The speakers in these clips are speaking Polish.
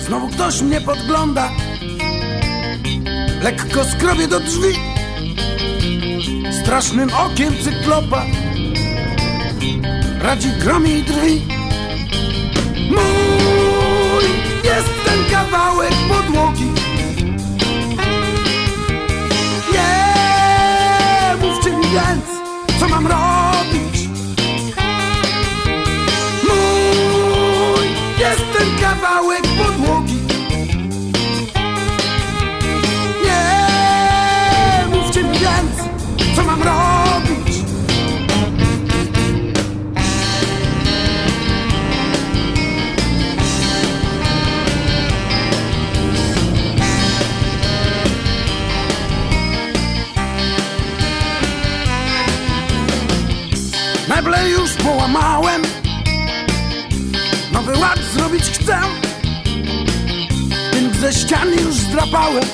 Znowu ktoś mnie podgląda. Lekko skrobię do drzwi. Strasznym okiem cyklopa. Radzi gromi i drwi Meble już połamałem. Nowy ład zrobić chcę Więc ze ścian już zdrapałem.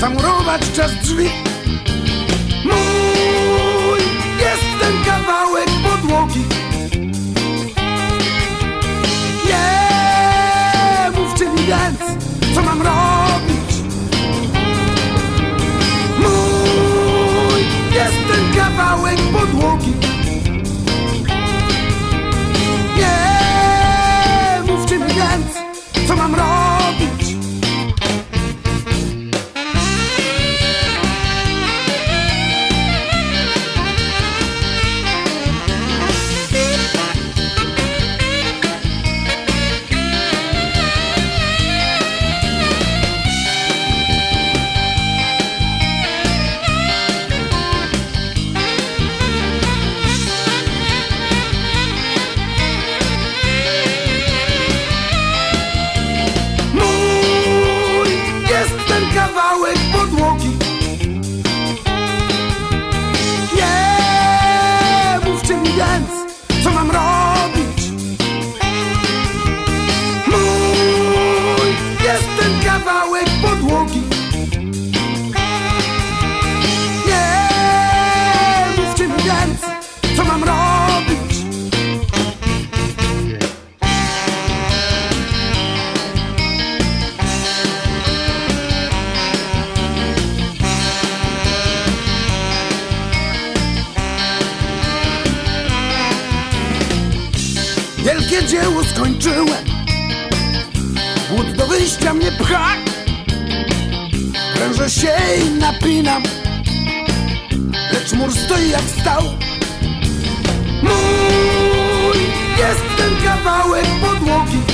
Zamurować czas drzwi. Mój jest ten kawałek podłogi. Nie mówcie mi więc, co mam robić mówcie mi więc, co mam robić Wielkie dzieło skończyłem. Głód do wyjścia mnie pcha. Prężę się i napinam. Lecz mur stoi jak stał. Mój jest ten kawałek podłogi